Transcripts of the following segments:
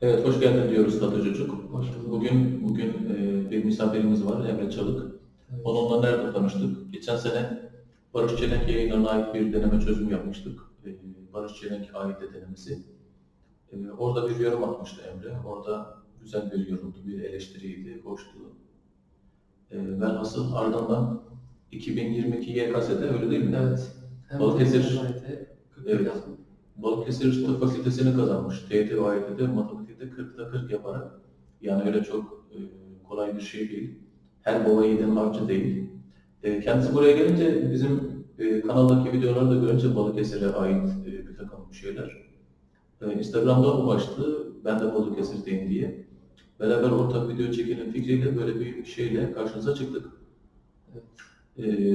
Evet, hoş geldin diyoruz Tatlı Çocuk. Hoş bulduk. Bugün bugün e, bir misafirimiz var, Emre Çalık. Evet. Onunla nerede tanıştık? Geçen sene Barış Çelenk yayınlarına ait bir deneme çözüm yapmıştık. E, Barış Çelenk AYT denemesi. E, orada bir yorum atmıştı Emre. Orada güzel bir yorumdu, bir eleştiriydi, hoştu. E, velhasıl ardından 2022 YKS'de öyle değil mi? Evet. Hem Balıkesir. Evet. Balıkesir Tıp Fakültesini kazanmış. TYT ve AYT'de matematikte 40'ta 40 yaparak. Yani öyle çok e, kolay bir şey değil. Her baba yiğidin harcı değil. E, kendisi buraya gelince bizim e, kanaldaki videoları da görünce Balıkesir'e ait e, bir takım şeyler. E, Instagram'da ulaştı. Ben de Balıkesir'deyim diye. Beraber ortak video çekelim fikriyle böyle bir şeyle karşınıza çıktık.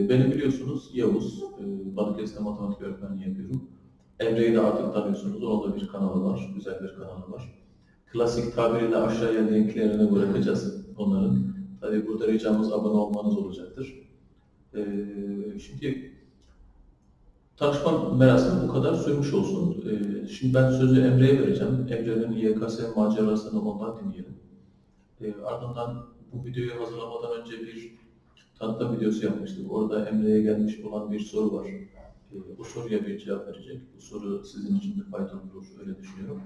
Beni biliyorsunuz Yavuz. E, Balıkesir'de matematik öğretmenliği yapıyorum. Emre'yi de artık tanıyorsunuz. Onun da bir kanalı var. Güzel bir kanalı var. Klasik tabiriyle aşağıya linklerini bırakacağız onların. Tabii burada ricamız abone olmanız olacaktır. Ee, şimdi tartışma merasimi bu kadar sürmüş olsun. Ee, şimdi ben sözü Emre'ye vereceğim. Emre'nin YKS macerasını ondan dinleyelim. Ee, ardından bu videoyu hazırlamadan önce bir tanıtım videosu yapmıştık. Orada Emre'ye gelmiş olan bir soru var. Ee, bu soruya bir cevap verecek. Bu soru sizin için de faydalı olur, öyle düşünüyorum.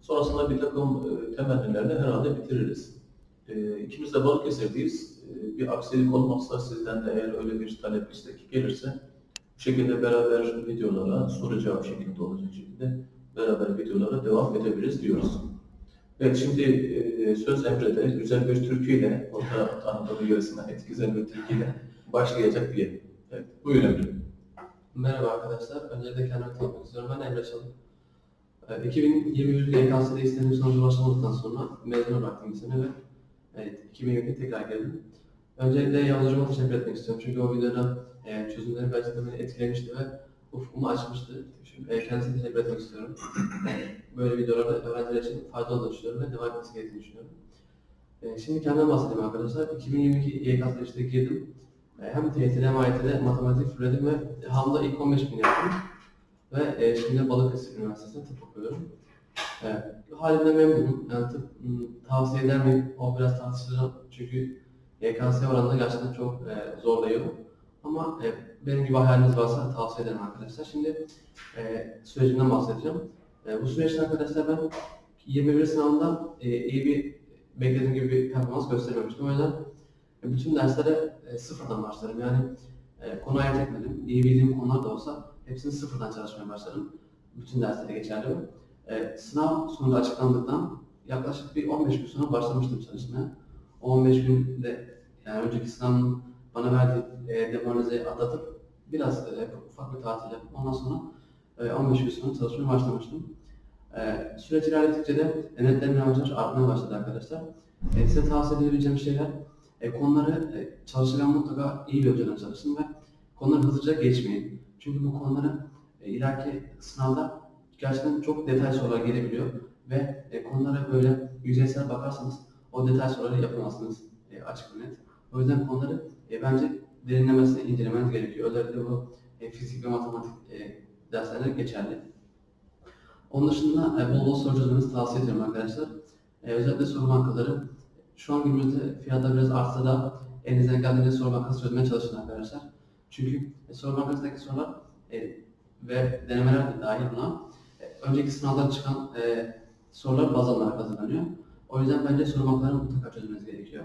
Sonrasında bir takım e, temennilerle herhalde bitiririz. E, ikimiz de Balıkesir'deyiz. E, bir aksilik olmazsa sizden de eğer öyle bir talep istek gelirse bu şekilde beraber videolara soru cevap şeklinde olacak şekilde beraber videolara devam edebiliriz diyoruz. Evet şimdi e, söz Emre'de güzel bir türküyle, orada Anadolu yöresine ait güzel bir türküyle başlayacak diye. Evet, buyurun Emre. Merhaba arkadaşlar. Öncelikle kendimi tanıtmak istiyorum. Ben Emre Çalık. Ee, 2021 YKS'de istediğim sonuca ulaşamadıktan sonra mezuna bıraktım bir sene ve evet, 2020'de tekrar geldim. Öncelikle Yavuz Hocam'a teşekkür etmek istiyorum. Çünkü o videoda e, çözümleri de beni etkilemişti ve ufkumu açmıştı. E, kendisine teşekkür etmek istiyorum. Böyle videolarda öğrenciler için faydalı olduğunu düşünüyorum ve devam etmesi gerektiğini düşünüyorum. E, şimdi kendimden bahsedeyim arkadaşlar. 2022 YKS'de işte girdim. E, Hem TYT'de hem AYT'de matematik fulledim ve hamda ilk 15 bin yaptım. Ve e, şimdi Balıkesir Üniversitesi'nde tıp okuyorum. E, halimden memnunum. Yani tıp tavsiye eder miyim? O biraz tartışılır çünkü YKS oranında gerçekten çok e, zorlayıyor. Ama e, benim gibi hayaliniz varsa tavsiye ederim arkadaşlar. Şimdi e, sürecimden bahsedeceğim. E, bu süreçte arkadaşlar ben 21 sınavında e, iyi bir beklediğim gibi bir performans gösterememiştim. O yüzden e, bütün derslere e, sıfırdan başlarım. Yani e, konu ayırt etmedim. İyi bildiğim konular da olsa hepsini sıfırdan çalışmaya başladım. Bütün derslere geçerli. E, sınav sonucu açıklandıktan yaklaşık bir 15 gün sonra başlamıştım çalışmaya. O 15 günde yani önceki sınavın bana verdiği e, demoralizeyi atlatıp biraz e, ufak bir tatil yapıp ondan sonra e, 15 gün sonra çalışmaya başlamıştım. E, süreç ilerledikçe de netlerimin yavaş yavaş artmaya başladı arkadaşlar. E, size tavsiye edebileceğim şeyler e, konuları e, çalışırken mutlaka iyi bir hocadan çalışın ve konuları hızlıca geçmeyin. Çünkü bu konuları e, ileriki sınavda gerçekten çok detay sorular gelebiliyor ve e, konulara böyle yüzeysel bakarsanız o detay soruları yapamazsınız e, açık ve net. O yüzden konuları e, bence derinlemesine incelemeniz gerekiyor. Özellikle bu e, fizik ve matematik e, derslerinde geçerli. Onun dışında e, bol bol soru çözmenizi tavsiye ediyorum arkadaşlar. E, özellikle soru bankaları şu an günümüzde fiyatlar biraz artsa da elinizden geldiğince soru bankası çözmeye çalışın arkadaşlar. Çünkü soru bankasındaki sorular e, ve denemeler de dahil buna e, önceki sınavdan çıkan e, sorular baz alınarak hazırlanıyor. O yüzden bence soru bankalarını mutlaka çözmeniz gerekiyor.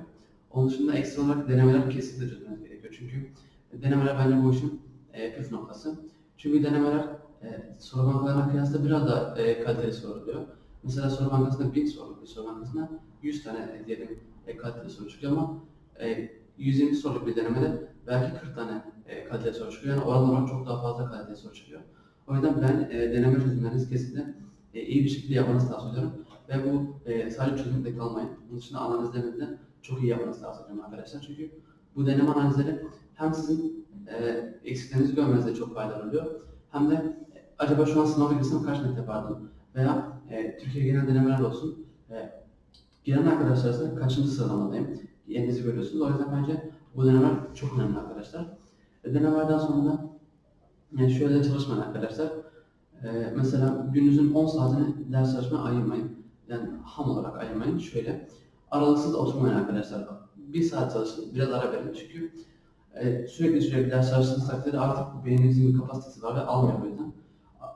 Onun dışında ekstra olarak denemeler kesinlikle çözmeniz gerekiyor. Çünkü denemeler bence bu işin e, püf noktası. Çünkü denemeler e, soru bankalarına kıyasla biraz da e, kaliteli soruluyor. Mesela soru bankasında 1000 soruluk bir soru bankasında 100 tane diyelim e, kaliteli soru çıkıyor ama e, 120 soruluk bir denemede belki 40 tane e, kaliteli soru çıkıyor. Yani oran olarak çok daha fazla kaliteli soru çıkıyor. O yüzden ben e, deneme çözümlerinizi kesinlikle e, iyi bir şekilde yapmanızı tavsiye ediyorum. Ve bu e, sadece çözümde kalmayın. Bunun dışında analizlerini de çok iyi yapmanızı tavsiye ediyorum arkadaşlar. Çünkü bu deneme analizleri hem sizin e, eksiklerinizi görmenizde çok faydalı oluyor. Hem de e, acaba şu an sınava girsem kaç net yapardım? Veya e, Türkiye genel denemeler olsun. E, giren arkadaşlar arasında kaçıncı sıralamadayım? Yerinizi görüyorsunuz. O yüzden bence bu denemeler çok önemli arkadaşlar. E, denemelerden sonra yani şöyle çalışmayın arkadaşlar. E, mesela gününüzün 10 saatini ders çalışmaya ayırmayın. yani ham olarak ayırmayın. Şöyle aralıksız oturmayın arkadaşlar. Bir saat çalışın, biraz ara verin çünkü e, sürekli sürekli ders çalıştığınız takdirde artık beyninizin bir kapasitesi var ve almıyor o yüzden.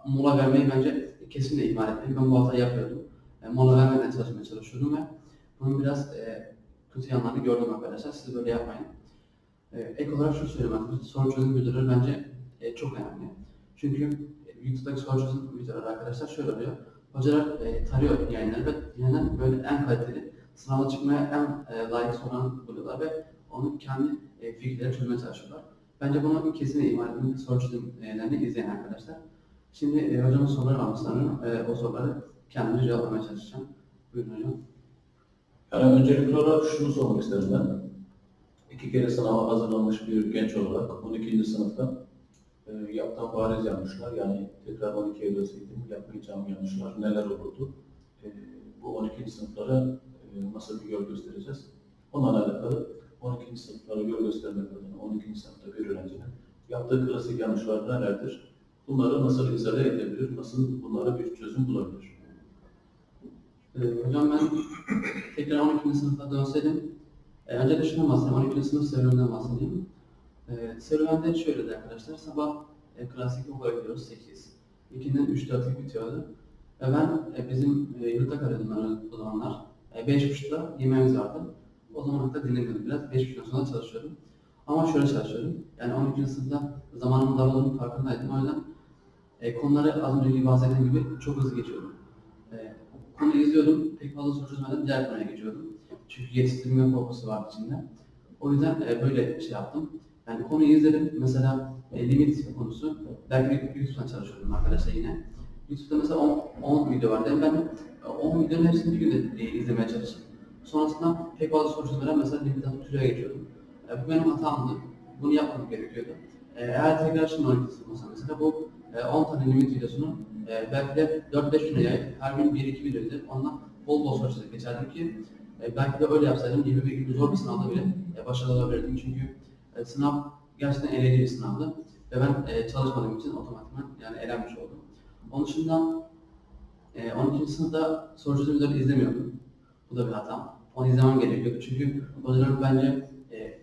Mola vermeyi bence kesinlikle ihmal etmeyin. Ben bu hatayı yapıyordum. E, mola vermeden çalışmaya çalışıyordum ve bunun biraz e, kötü yanlarını gördüm arkadaşlar. Siz böyle yapmayın. E, ek olarak şunu söyleyeyim arkadaşlar. Soru çözüm videoları bence e, çok önemli. Çünkü e, YouTube'daki soru çözüm videoları arkadaşlar şöyle oluyor. Hocalar e, tarıyor yayınları ve yayınlar böyle en kaliteli, sınava çıkmaya en e, layık soruları buluyorlar ve onu kendi e, fikirleri çözmeye çalışıyorlar. Bence bunu kesinlikle ihmal etmeyin. Soru çözümlerini izleyin arkadaşlar. Şimdi e, hocamın soruları var sanırım. E, o soruları kendimce cevaplamaya çalışacağım. Buyurun hocam. Yani öncelikli olarak şunu sormak isterim ben. İki kere sınava hazırlanmış bir genç olarak 12. sınıfta e, yaptığım bariz yanlışlar yani tekrar 12'ye dönseydim yapmayacağım yanlışlar neler olurdu? E, bu 12. sınıflara e, nasıl bir yol göstereceğiz? Onunla alakalı 12. sınıflara yol göstermek adına 12. sınıfta bir öğrencinin yaptığı klasik yanlışlar nelerdir? Bunları nasıl izale edebilir? Nasıl bunlara bir çözüm bulabilir? Ee, hocam ben tekrar 12. sınıfa dönseydim, e, önce de bahsedeyim, 12. sınıf serüveninden bahsedeyim. E, serüvende şöyleydi arkadaşlar, sabah e, klasik okula gidiyoruz 8. 2'den 3-4'lük bitiyordu. Ve ben e, bizim e, yurtta kalıyordum o zamanlar. E, 5.30'da yemeğimiz vardı. O zaman hatta dinlemiyordum biraz, 5.30'dan sonra çalışıyordum. Ama şöyle çalışıyordum, yani 12. sınıfta zamanımın dar olduğunun farkındaydım. O yüzden e, konuları az önceki bahsettiğim gibi çok hızlı geçiyordum. E, konuyu izliyordum, pek fazla soru çözmeden diğer konuya geçiyordum. Çünkü yetiştirme korkusu vardı içinde. O yüzden e, böyle şey yaptım. Yani konuyu izledim. Mesela e, limit konusu. Belki YouTube'dan çalışıyordum arkadaşlar yine. YouTube'da mesela 10, 10 video vardı. Yani ben e, 10 videonun hepsini bir günde e, izlemeye çalıştım. Sonrasında pek fazla soru çözmeden mesela limit atıp türe geçiyordum. E, bu benim hatamdı. Bunu yapmam gerekiyordu. E, eğer tekrar şimdi 12 sınıf olsa mesela bu e, 10 tane limit videosunu e, belki de 4-5 güne yayıp her gün 1-2 video izleyip ondan bol bol soru çözüp geçerdim ki e, belki de öyle yapsaydım gibi bir gibi zor bir sınavda bile e, başarılı olabilirdim. Çünkü e, sınav gerçekten eleyici bir sınavdı ve ben e, çalışmadığım için otomatikman yani elenmiş oldum. Onun dışında e, 12. sınıfta soru çözüm videoları izlemiyordum. Bu da bir hatam. Onu izlemem gerekiyordu çünkü hocaların bence e,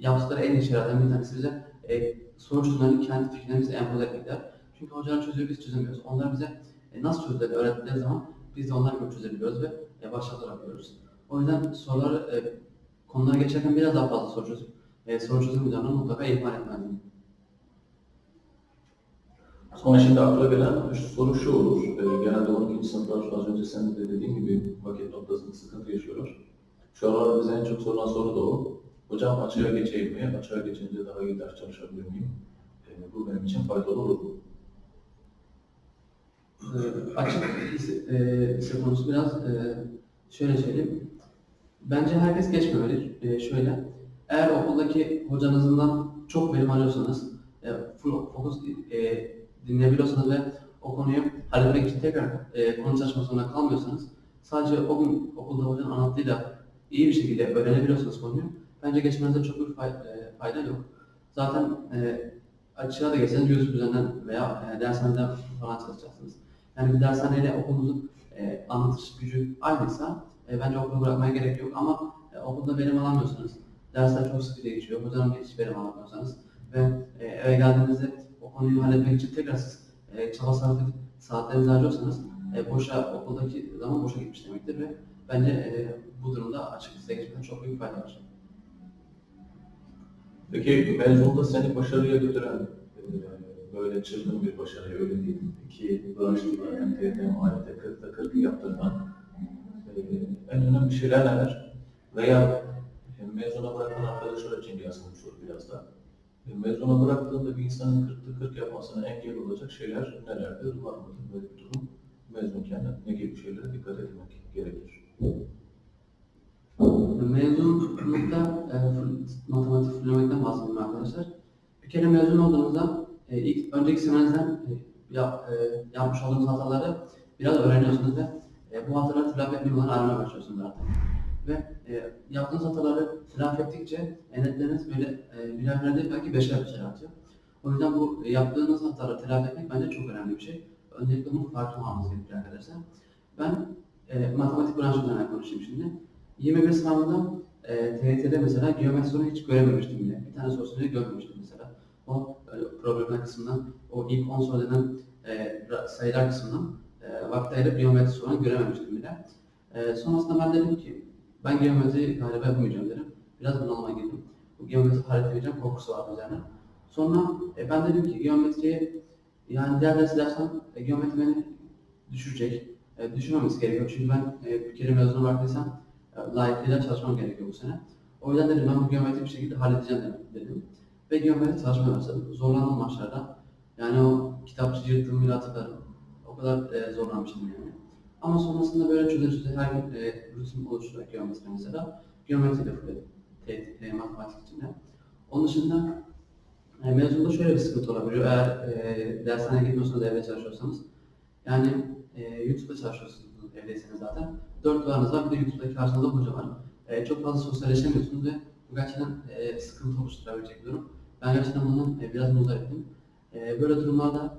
yaptıkları en iyi şeylerden bir tanesi bize e, soru çözümlerini kendi fikirlerimizi empoze etmekler. Çünkü hocalar çözüyor, biz çözemiyoruz. Onlar bize e, nasıl çözdüklerini öğrettikleri zaman biz de onlar gibi çözebiliyoruz ve e, başarılı olabiliyoruz. O yüzden soruları, e, konulara geçerken biraz daha fazla soru çözüp e, soru çözüm mutlaka ihmal etmezdim. Sonra şimdi akla gelen soru şu olur. Ee, genelde 12. sınıflar az önce sen de dediğin gibi vakit noktasında sıkıntı yaşıyorlar. Şu aralar bize en çok sorulan soru da o. Hocam açığa geçeyim mi? Açığa geçince daha iyi ders çalışabilir miyim? Ee, bu benim için faydalı olur mu? E, açık lise, konusu biraz e, şöyle söyleyeyim. Bence herkes geçmemeli. E, şöyle, eğer okuldaki hocanızdan çok verim alıyorsanız, e, full fokus dinleyebiliyorsanız ve o konuyu halletmek için tekrar konu çalışmak zorunda kalmıyorsanız, sadece o gün okulda hocanın anlattığıyla iyi bir şekilde öğrenebiliyorsanız konuyu, bence geçmenizde çok bir fayda yok. Zaten e, açığa da geçseniz YouTube üzerinden veya e, dershaneden falan çalışacaksınız. Yani bir dershaneyle okulunuzun e, anlatış gücü aynıysa e, bence okulu bırakmaya gerek yok ama e, okulda verim alamıyorsanız, dersler çok sıkıcı geçiyor, hocadan hiç verim alamıyorsanız ve e, eve geldiğinizde o konuyu halletmek için tekrar siz e, çaba sarf edip saatlerinizi harcıyorsanız e, boşa, okuldaki zaman boşa gitmiş demektir ve bence e, bu durumda açık geçmekten çok büyük fayda var. Peki mezunda seni başarıya götüren e, böyle çılgın bir başarı öyle değil. İki TYT hem AYT 40'ta 40'ı yaptırman e, en önemli şeyler neler? Veya mezuna bırakan arkadaşlar için gelsin bu soru biraz da. Mezuna bıraktığında bir insanın 40'ta 40 yapmasına engel olacak şeyler nelerdir? Var mıdır böyle bir durum? Mezunken ne gibi şeylere dikkat etmek gerekir? Mezunlukta e, matematik fullemekten bahsedeyim arkadaşlar. Bir kere mezun olduğunuzda e, ilk önceki semenizden e, yap, e, yapmış olduğunuz hataları biraz öğreniyorsunuz ve bu hataları telafi etmeyi aramaya başlıyorsunuz artık. Ve yaptığınız hataları telafi ettikçe e, netleriniz böyle e, değil belki beşer beşer artıyor. O yüzden bu yaptığınız hataları telafi etmek bence çok önemli bir şey. Öncelikle bunun farkına varmanız gerekiyor arkadaşlar. Ben e, matematik branşı üzerinden konuşayım şimdi. 21 sınavında e, TYT'de mesela geometri sorunu hiç görememiştim bile. Bir tane sorusunu görmemiştim mesela. O e, problemler kısmından, o ilk 10 soru denen e, sayılar kısmından e, vakti ayırıp geometri sorunu görememiştim bile. E, sonrasında ben dedim ki ben geometri galiba yapamayacağım dedim. Biraz bunalıma girdim. Bu geometri halledemeyeceğim korkusu vardı üzerine. Sonra e, ben dedim ki geometriye yani diğer dersi dersem e, geometri beni düşürecek. E, düşürmemesi gerekiyor çünkü ben e, bir kere mezunu bıraktıysam e, layıkıyla çalışmam gerekiyor bu sene. O yüzden dedim ben bu geometri bir şekilde halledeceğim dedim. dedim. Ve geometri çalışmaya başladım. Zorlandım başlarda. Yani o kitapçı yırttığımı bile hatırlarım. O kadar e, zorlanmıştım yani. Ama sonrasında böyle çöze çöze her gün e, rutin oluştu geometri mesela. Geometri de full te- e, matematik içinde. Onun dışında e, mezunda şöyle bir sıkıntı olabiliyor. Eğer e, dershaneye gitmiyorsanız evde çalışıyorsanız. Yani e, YouTube'da çalışıyorsunuz evdeyseniz zaten. Dört duvarınız var bir de YouTube'daki karşınızda hoca var. E, çok fazla sosyalleşemiyorsunuz ve bu gerçekten e, sıkıntı oluşturabilecek durum. Ben gerçekten bundan e, biraz muzdariptim. E, böyle durumlarda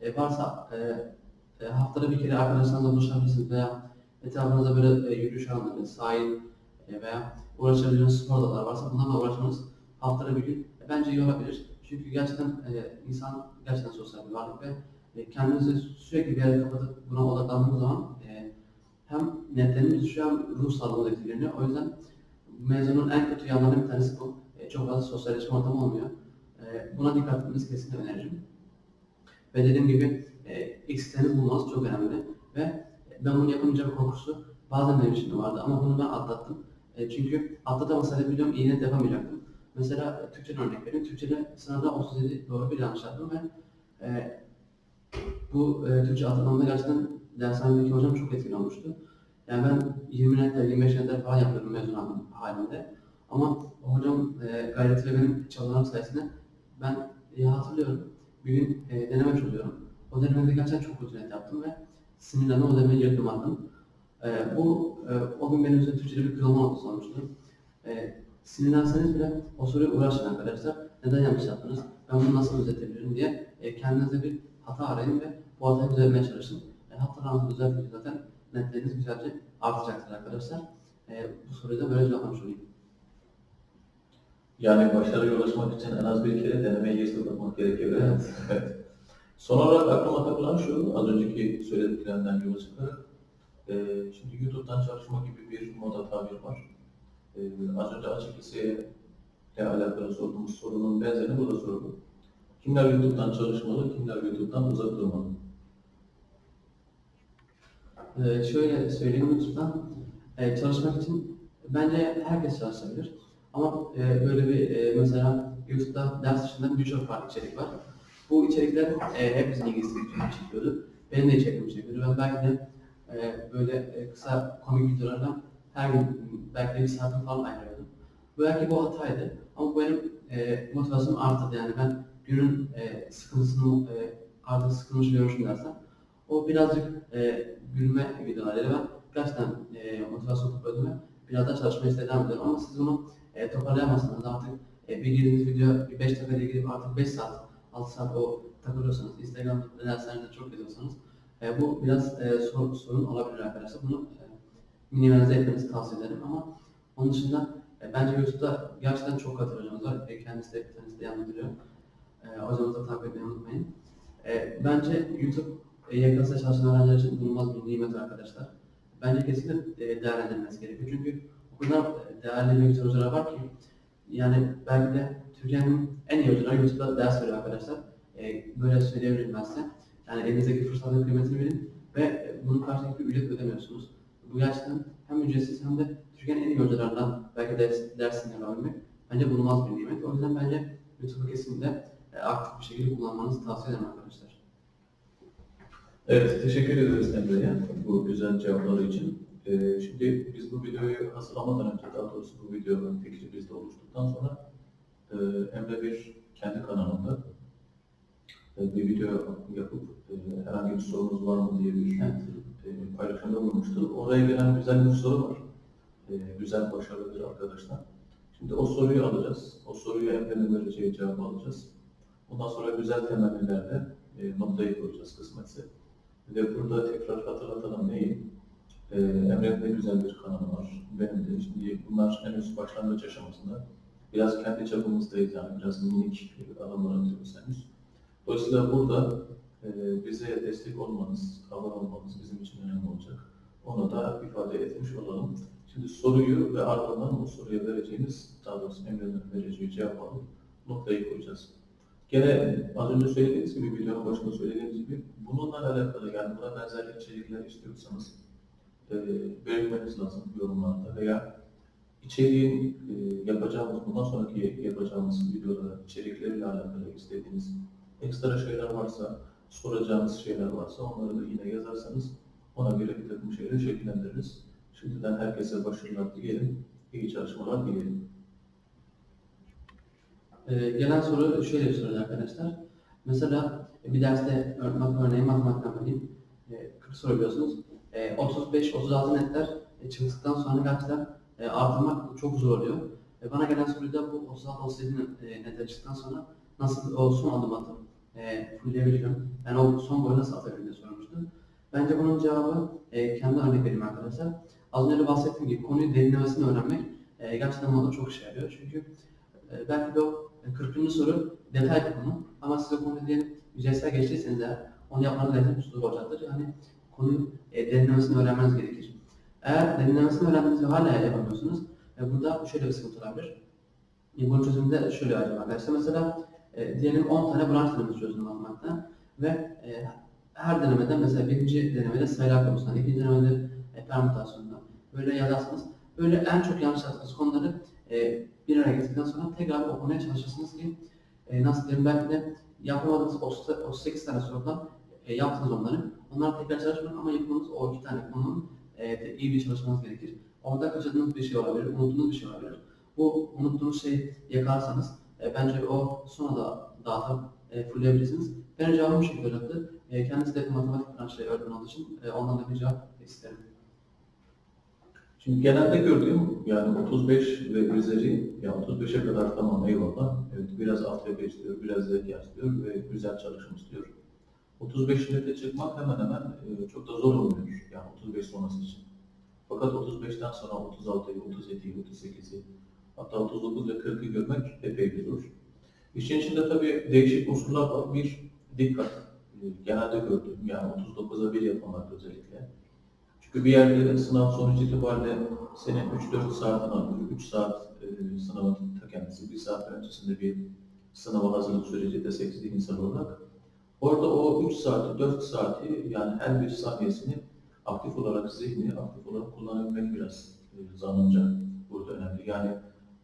e, varsa e, e, haftada bir kere arkadaşlarınızla buluşabilirsiniz veya etrafınızda böyle e, yürüyüş alanları, sahil e, veya uğraşabileceğiniz spor dalları varsa bunlarla uğraşmanız haftada bir gün e, bence iyi olabilir. Çünkü gerçekten e, insan gerçekten sosyal bir varlık ve e, kendinizi sürekli bir yere kapatıp buna odaklandığınız zaman e, hem netleriniz düşüyor hem ruh sağlığınız etkileniyor. O yüzden mezunun en kötü yanlarından bir tanesi bu. E, çok fazla sosyalleşme ortamı olmuyor. E, buna dikkat etmenizi kesinlikle öneririm. Ve dediğim gibi e, eksikleriniz bulmanız çok önemli. Ve ben bunu yapamayacağım korkusu bazen benim içimde vardı ama bunu ben atlattım. E, çünkü atlatamasa biliyorum iyi net yapamayacaktım. Mesela Türkçeden örnek vereyim. Türkçede sınavda 37 doğru bir yanlış yaptım ve e, bu e, Türkçe atlamamda gerçekten dershanedeki hocam çok etkili olmuştu. Yani ben 20 netler, 25 netler falan yapıyordum mezun halim- halinde. Ama hocam e, gayreti ve benim çabalarım sayesinde ben e, hatırlıyorum. Bir gün e, deneme çözüyorum. O denemede gerçekten çok kötü net yaptım ve sinirlendim o denemeyi yırttım attım. E, bu e, o gün benim üzerinde Türkçe'de bir kırılma oldu sonuçta. E, sinirlenseniz bile o soruyu uğraşın arkadaşlar. Neden yanlış yaptınız? Ben bunu nasıl düzeltebilirim diye e, kendinize bir hata arayın ve bu hatayı düzeltmeye çalışın. E, hatalarınızı düzeltince zaten netleriniz güzelce artacaktır arkadaşlar. E, bu soruyu da böyle cevaplamış olayım. Yani başarıya ulaşmak için en az bir kere denemeye geçti bakmak gerekiyor. Evet. evet. Son olarak aklıma takılan şu, az önceki söylediklerinden yola çıkarak, e, şimdi YouTube'dan çalışma gibi bir moda tabir var. E, az önce açık liseye ile alakalı sorduğumuz sorunun benzerini burada soruldu. Kimler YouTube'dan çalışmalı, kimler YouTube'dan uzak durmalı? Ee, şöyle söyleyeyim YouTube'dan e, çalışmak için bence herkes çalışabilir. Ama e, böyle bir e, mesela YouTube'da ders dışında birçok farklı içerik var. Bu içerikler e, hepimizin ilgisini çekiyordu. Benim de içeriğimi çekiyordu. Ben belki de e, böyle e, kısa komik videolardan her gün belki de bir saatimi falan ayırıyordum. Belki bu hataydı ama bu benim e, motivasyonumu arttırdı. Yani ben günün e, sıkıntısını e, artık sıkılmış görmüşüm dersem o birazcık e, gülme videolarıyla ben gerçekten e, motivasyon topladım ve biraz daha çalışmaya devam ediyorum ama siz bunu e, toparlayamazsınız. Artık e, bir girdiğiniz video bir 5 dakikaya girip artık 5 saat 6 saat o takılıyorsanız Instagram derslerinizde çok yazıyorsanız e, bu biraz e, sorun, sorun olabilir arkadaşlar. Bunu e, minimalize etmenizi tavsiye ederim ama onun dışında e, bence YouTube'da gerçekten çok katı hocamız var. E, kendisi de tanesi de yanındırıyor e, hocamızı takip etmeyi unutmayın. E, bence YouTube e, YKS çalışan öğrenciler için bulunmaz bir nimet arkadaşlar. Bence kesinlikle e, değerlendirilmesi gerekiyor. Çünkü e, değerli güzel hocalar var ki yani belki de Türkiye'nin en iyi hocaları YouTube'da ders veriyor arkadaşlar. E, böyle size. Yani elinizdeki fırsatın kıymetini bilin ve bunun karşılığında bir ücret ödemiyorsunuz. Bu gerçekten hem ücretsiz hem de Türkiye'nin en iyi hocalarından belki ders, ders dinleyebilmek bence bulunmaz bir nimet. O yüzden bence YouTube'u kesinlikle e, aktif bir şekilde kullanmanızı tavsiye ederim arkadaşlar. Evet, teşekkür ederiz Emre'ye bu güzel cevapları için. Ee, şimdi biz bu videoyu hazırlamadan önce, daha doğrusu bu videonun fikri bizde oluştuktan sonra e, Emre bir kendi kanalında e, bir video yapıp e, herhangi bir sorunuz var mı diye bir Evet. e, paylaşımda bulunmuştu. Oraya gelen güzel bir soru var. E, güzel, başarılı bir arkadaşlar. Şimdi o soruyu alacağız. O soruyu Emre'nin vereceği cevabı alacağız. Ondan sonra güzel temellilerle e, noktayı koyacağız kısmetse. Ve burada tekrar hatırlatalım neyi? Ee, Emre'nin de güzel bir kanalı var. Benim de. Şimdi bunlar henüz başlangıç aşamasında. Biraz kendi çapımızdayız yani. Biraz minik adımlar atıyoruz henüz. Dolayısıyla burada e, bize destek olmanız, abone olmanız bizim için önemli olacak. Onu da ifade etmiş olalım. Şimdi soruyu ve ardından o soruya vereceğimiz, daha doğrusu Emre'nin vereceği cevabı alıp noktayı koyacağız. Gene az önce söylediğiniz gibi, videonun başında söylediğimiz gibi bununla alakalı yani buna benzer içerikler istiyorsanız e, lazım yorumlarda veya içeriğin e, yapacağımız, bundan sonraki yapacağımız videoda içerikleriyle alakalı istediğiniz ekstra şeyler varsa, soracağınız şeyler varsa onları da yine yazarsanız ona göre bir takım şeyleri şekillendiririz. Şimdiden herkese başarılar dileyelim, iyi çalışmalar dileyelim. Ee, gelen soru şöyle bir soru arkadaşlar. Mesela bir derste örnek örneğin matematikten vereyim. Ee, 40 soru biliyorsunuz. Ee, 35-36 netler e, çıktıktan sonra gerçekten e, artırmak çok zor oluyor. E, bana gelen soruda bu 36-37 e, çıktıktan sonra nasıl o son adım atıp e, fullleyebilirim? Yani o son boyu nasıl atabilirim diye sormuştu. Bence bunun cevabı e, kendi örnek vereyim arkadaşlar. Az önce bahsettiğim gibi konuyu derinlemesine öğrenmek e, gerçekten bana çok işe yarıyor. Çünkü e, belki de o 40. soru detay bir konu ama siz o konuyu diyelim yüzeysel geçtiyseniz eğer onu yapmanız gerçekten zor olacaktır. Yani konuyu e, derinlemesine öğrenmeniz gerekir. Eğer derinlemesine öğrendiğinizde hala yapamıyorsunuz, e, burada şöyle bir sıkıntı olabilir. E, bunun çözümünde şöyle acaba arkadaşlar. Mesela e, diyelim 10 tane branş denemesi çözdüm matematikten ve e, her denemede mesela birinci denemede sayılar konusundan, ikinci denemede e, permütasyondan böyle yazarsanız böyle en çok yanlış yaptığınız konuları e, bir araya getirdikten sonra tekrar okumaya çalışırsınız ki e, nasıl diyeyim belki de yapamadığınız 30, 38 tane sorudan e, yaptınız onları. Onları tekrar çalışmayın ama yapmanız o iki tane konunun e, iyi bir çalışmanız gerekir. Orada kaçırdığınız bir şey olabilir, unuttuğunuz bir şey olabilir. Bu unuttuğunuz şeyi yakalarsanız e, bence o sonra da dağıtıp e, fullleyebilirsiniz. Benim cevabım bu şekilde olacaktı. E, kendisi de matematik branşı öğretmen olduğu için e, ondan da bir cevap isterim. Şimdi genelde gördüğüm yani 35 ve üzeri, ya 35'e kadar tamam eyvallah. Evet biraz AFB istiyor, biraz zeka istiyor ve güzel çalışım istiyor. 35 nete çıkmak hemen hemen e, çok da zor olmuyor yani 35 sonrası için. Fakat 35'ten sonra 36'yı, 37'yi, 38'i hatta 39 ve 40'ı görmek epey bir zor. İşin içinde tabii değişik unsurlar var. Bir, dikkat. E, Genelde gördüğüm yani 39'a 1 yapmamak özellikle. Çünkü bir yerde sınav sonucu itibariyle senin 3-4 saatin alıyor. 3 saat e, sınavın ta kendisi, 1 saat öncesinde bir sınava hazırlık süreci desek zihinsel olarak. Orada o 3 saati, 4 saati yani her bir saniyesini aktif olarak zihni, aktif olarak kullanabilmek biraz e, zannımca burada önemli. Yani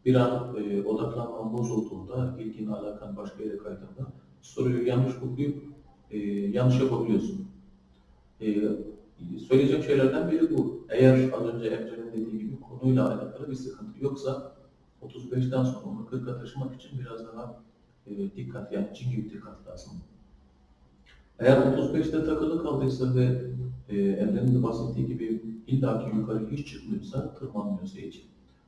bir an e, odaklanman bozulduğunda, ilgin alakan başka yere kaydığında soruyu yanlış okuyup e, yanlış yapabiliyorsun. E, söyleyeceğim şeylerden biri bu. Eğer az önce Emre'nin dediği gibi konuyla alakalı bir sıkıntı yoksa 35'ten sonra onu 40'a taşımak için biraz daha e, dikkat yani cin gibi dikkat lazım. Eğer 35'te takılı kaldıysa ve e, Emre'nin de bahsettiği gibi illaki yukarı hiç çıkmıyorsa, tırmanmıyorsa hiç.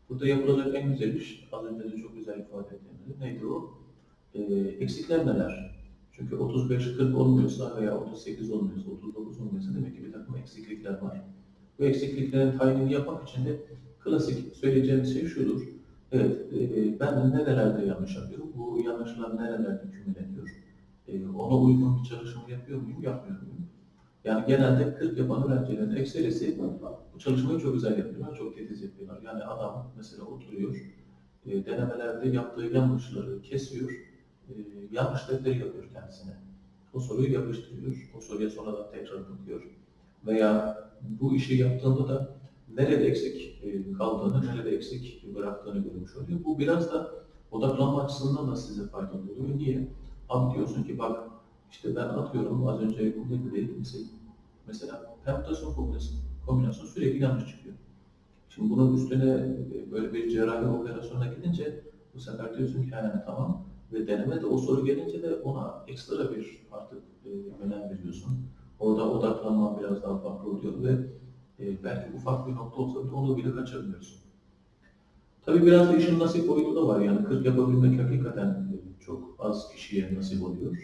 Burada yapılacak en güzel iş, az önce de çok güzel ifade ettiğimiz neydi o? E, eksikler neler? Çünkü 35-40 olmuyorsa veya 38 olmuyorsa, 39 olmuyorsa demek ki bir takım eksiklikler var. Bu eksikliklerin tayinini yapmak için de klasik söyleyeceğimiz şey şudur. Evet, e, ben nerelerde yanlış yapıyorum? Bu yanlışlar nerelerde kümüleniyor? E, ona uygun bir çalışma yapıyor muyum, yapmıyor muyum? Yani genelde 40 yapan öğrencilerin ekserisi bu çalışmayı çok güzel yapıyorlar, çok titiz yapıyorlar. Yani adam mesela oturuyor, e, denemelerde yaptığı yanlışları kesiyor, e, yanlış defteri yapıyor kendisine. O soruyu yapıştırıyor, o soruya sonradan tekrar bakıyor. Veya bu işi yaptığında da nerede eksik e, kaldığını, nerede eksik bıraktığını görmüş oluyor. Bu biraz da odaklanma açısından da size faydalı oluyor. Niye? Abi diyorsun ki bak işte ben atıyorum az önce ne dedi mesela, mesela permütasyon kombinasyon, kombinasyon sürekli yanlış çıkıyor. Şimdi bunun üstüne e, böyle bir cerrahi operasyona gidince bu sefer diyorsun ki yani tamam ve deneme de o soru gelince de ona ekstra bir artık e, önem veriyorsun. Orada odaklanma biraz daha farklı oluyor ve e, belki ufak bir nokta olsa bile onu bile kaçırmıyorsun. Tabii biraz da işin nasip boyutu da var. Yani 40 yapabilmek hakikaten e, çok az kişiye nasip oluyor.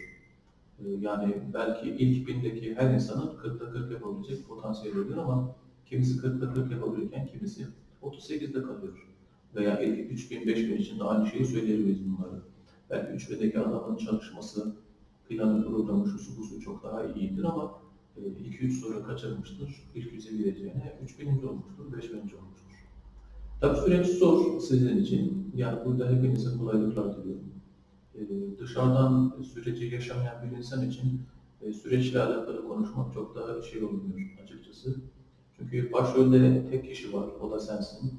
E, Yani belki ilk bindeki her insanın 40'ta 40 yapabilecek potansiyeli oluyor ama Kimisi 40'da 40 yapabilirken kimisi 38'de kalıyor. Veya 3 gün 5 gün içinde aynı şeyi söyleyebiliriz bunları. Belki 3 bedeki adamın çalışması, planı, programı, şusu busu çok daha iyidir ama 2-3 soru kaçırmıştır. İlk yüze gireceğine 3 bininci olmuştur, 5 bininci olmuştur. Tabii süreç zor sizin için. Yani burada hepinize kolaylıklar diliyorum. Ee, dışarıdan süreci yaşamayan bir insan için e, süreçle alakalı konuşmak çok daha şey olmuyor açıkçası. Çünkü başrolde tek kişi var, o da sensin.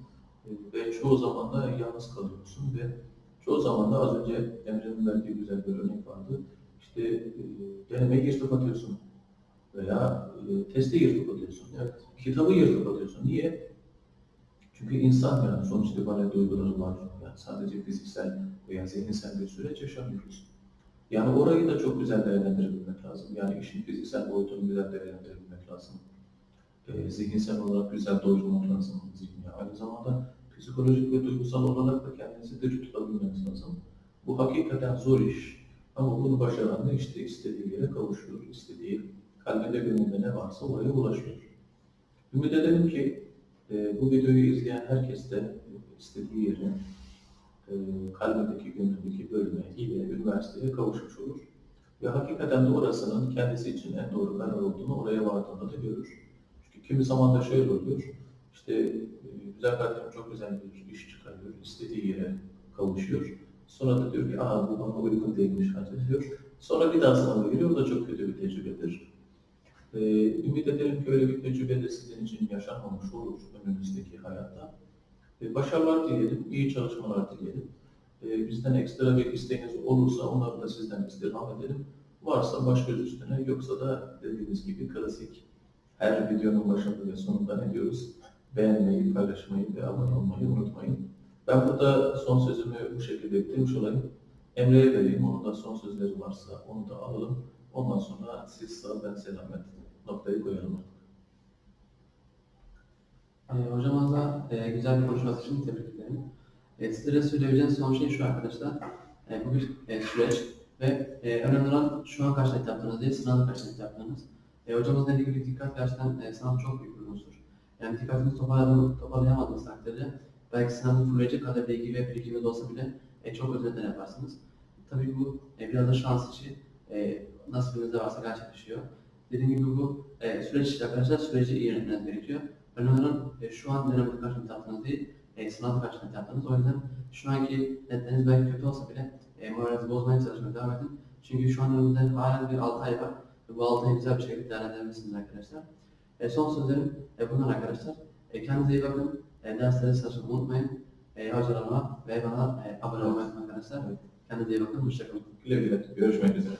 E, ve çoğu zaman da yalnız kalıyorsun ve çoğu zaman da az önce Emre'nin verdiği güzel bir örnek vardı. İşte e, denemeyi yırtıp atıyorsun veya e, testi yırtıp atıyorsun. Evet. Kitabı yırtıp atıyorsun. Niye? Çünkü insan yani sonuç itibariyle duyguları var. Yani sadece fiziksel veya zihinsel bir süreç yaşamıyoruz. Yani orayı da çok güzel değerlendirebilmek lazım. Yani işin fiziksel boyutunu güzel değerlendirebilmek lazım. Ee, zihinsel olarak güzel doyurmak lazım zihni. Aynı zamanda psikolojik ve duygusal olarak da kendinizi diri tutabilmeniz lazım. Bu hakikaten zor iş. Ama bunu başaran da işte istediği yere kavuşuyor. istediği kalbinde gönlünde ne varsa oraya ulaşıyor. Ümit edelim ki e, bu videoyu izleyen herkes de istediği yere, e, kalbindeki, gönlündeki bölüme, ile, üniversiteye kavuşmuş olur. Ve hakikaten de orasının kendisi için en doğru karar olduğunu oraya vardığında da görür. Çünkü kimi zaman da şöyle oluyor, işte e, güzel kardeşim çok güzel bir iş çıkarıyor, istediği yere kavuşuyor. Sonra da diyor ki, aa bu bana uygun değilmiş hacı diyor. Sonra bir daha sınava giriyor, o da çok kötü bir tecrübedir. Ee, ümit ederim ki öyle bir tecrübe de sizin için yaşanmamış olur önümüzdeki hayatta. Ee, başarılar dileyelim, iyi çalışmalar dileyelim. Ee, bizden ekstra bir isteğiniz olursa onları da sizden istirham edelim. Varsa baş göz üstüne, yoksa da dediğimiz gibi klasik her videonun başında ve sonunda ne diyoruz? Beğenmeyi, paylaşmayı ve abone olmayı unutmayın. Ben burada son sözümü bu şekilde bitirmiş olayım. Emre'ye vereyim, onun da son sözleri varsa onu da alalım. Ondan sonra siz sağ, ben selamet noktayı koyalım. E, hocamıza e, güzel bir konuşması için tebrik ederim. E, sizlere söyleyebileceğim son şey şu arkadaşlar. E, bu bir e, süreç ve e, önemli olan şu an kaç net yaptığınız değil, sınavda kaç net yaptığınız. E, hocamızın dediği gibi dikkat gerçekten e, sınav çok büyük bir unsur. Yani dikkatinizi toparlayam- toparlayamadığınız takdirde belki sınavın fullecek kadar bilgi ve birikiminiz olsa bile e, çok özetler yaparsınız. Tabii bu e, biraz da şans işi. E, nasibinizde varsa gerçekleşiyor. Dediğim gibi bu e, süreç arkadaşlar süreci iyi yönetmeniz gerekiyor. Önemli olan e, şu an kaç net yaptığınız değil, e, kaç net yaptığınız. O yüzden şu anki netleriniz belki kötü olsa bile e, moralinizi bozmaya çalışmaya devam edin. Çünkü şu an önümüzde halen bir 6 ay var. Ve bu 6 ayı güzel bir şekilde değerlendirebilirsiniz arkadaşlar. E, son sözlerim e, bunlar arkadaşlar. E, kendinize iyi bakın. E, dersleri çalışmayı unutmayın. E, hocalarıma ve bana e, abone olmayı unutmayın arkadaşlar. Kendinize iyi bakın. Hoşçakalın. Güle güle, görüşmek üzere.